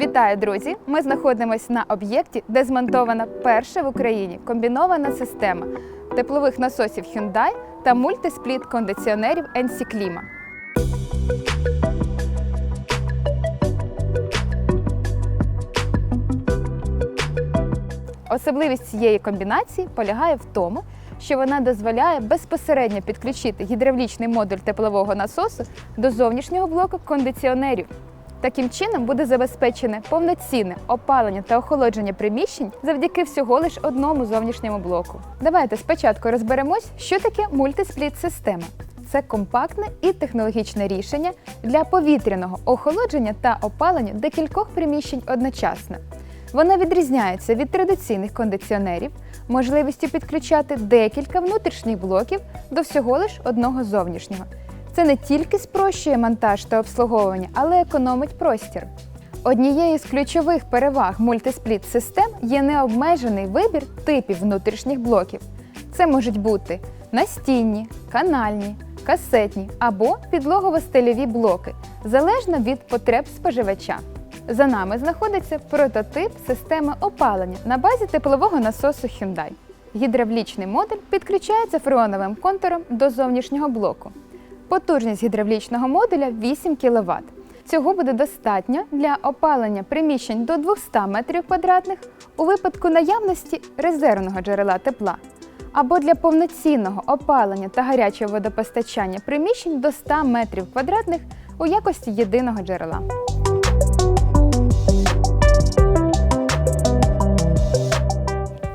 Вітаю, друзі! Ми знаходимося на об'єкті, де змонтована перша в Україні комбінована система теплових насосів Hyundai та мультиспліт кондиціонерів NC Klima. Особливість цієї комбінації полягає в тому, що вона дозволяє безпосередньо підключити гідравлічний модуль теплового насосу до зовнішнього блоку кондиціонерів. Таким чином буде забезпечене повноцінне опалення та охолодження приміщень завдяки всього лиш одному зовнішньому блоку. Давайте спочатку розберемось, що таке мультиспліт-система. Це компактне і технологічне рішення для повітряного охолодження та опалення декількох приміщень одночасно. Вона відрізняється від традиційних кондиціонерів можливістю підключати декілька внутрішніх блоків до всього лиш одного зовнішнього. Це не тільки спрощує монтаж та обслуговування, але економить простір. Однією з ключових переваг мультиспліт систем є необмежений вибір типів внутрішніх блоків. Це можуть бути настінні, канальні, касетні або підлогово-стильові блоки, залежно від потреб споживача. За нами знаходиться прототип системи опалення на базі теплового насосу Hyundai. Гідравлічний модуль підключається фреоновим контуром до зовнішнього блоку. Потужність гідравлічного модуля 8 кВт. Цього буде достатньо для опалення приміщень до 200 метрів квадратних у випадку наявності резервного джерела тепла або для повноцінного опалення та гарячого водопостачання приміщень до 100 метрів квадратних у якості єдиного джерела.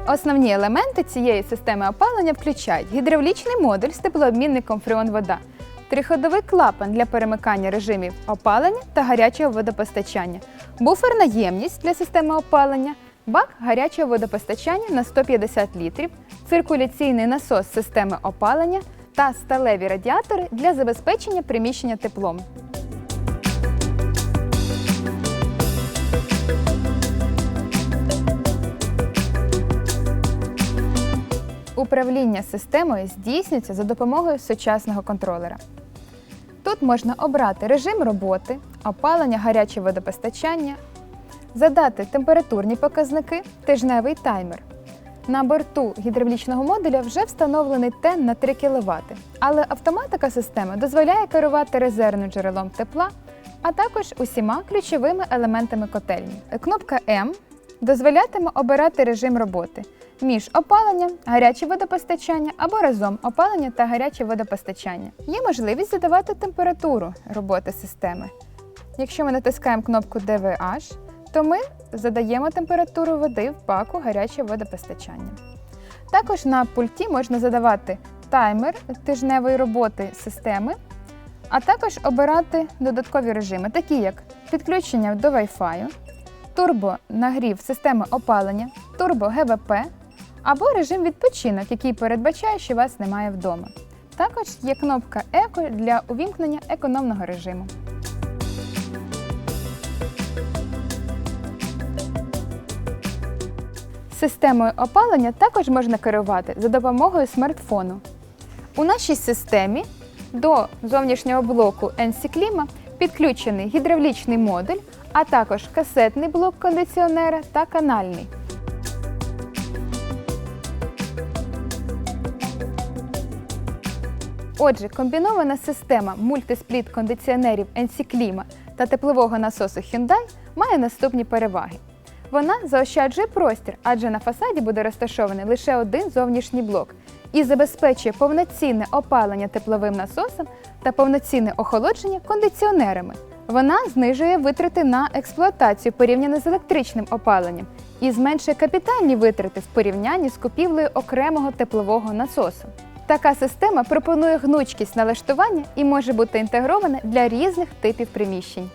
Основні елементи цієї системи опалення включають гідравлічний модуль з теплообмінником фреон-вода, триходовий клапан для перемикання режимів опалення та гарячого водопостачання, буферна ємність для системи опалення, бак гарячого водопостачання на 150 літрів, циркуляційний насос системи опалення та сталеві радіатори для забезпечення приміщення теплом. Управління системою здійснюється за допомогою сучасного контролера. Тут можна обрати режим роботи, опалення гаряче водопостачання, задати температурні показники, тижневий таймер. На борту гідравлічного модуля вже встановлений тен на 3 кВт, але автоматика системи дозволяє керувати резервним джерелом тепла, а також усіма ключовими елементами котельні. Кнопка М дозволятиме обирати режим роботи між опаленням, гаряче водопостачання або разом опалення та гаряче водопостачання. Є можливість задавати температуру роботи системи. Якщо ми натискаємо кнопку DVH, то ми задаємо температуру води в баку гаряче водопостачання. Також на пульті можна задавати таймер тижневої роботи системи, а також обирати додаткові режими, такі як підключення до Wi-Fi, турбонагрів системи опалення, турбо ГВП або режим відпочинок, який передбачає, що вас немає вдома. Також є кнопка Еко для увімкнення економного режиму. Системою опалення також можна керувати за допомогою смартфону. У нашій системі до зовнішнього блоку NC Klima підключений гідравлічний модуль, а також касетний блок кондиціонера та канальний. Отже, комбінована система мультиспліт кондиціонерів NC Klima та теплового насосу Hyundai має наступні переваги. Вона заощаджує простір, адже на фасаді буде розташований лише один зовнішній блок і забезпечує повноцінне опалення тепловим насосом та повноцінне охолодження кондиціонерами. Вона знижує витрати на експлуатацію порівняно з електричним опаленням і зменшує капітальні витрати в порівнянні з купівлею окремого теплового насосу. Така система пропонує гнучкість налаштування і може бути інтегрована для різних типів приміщень.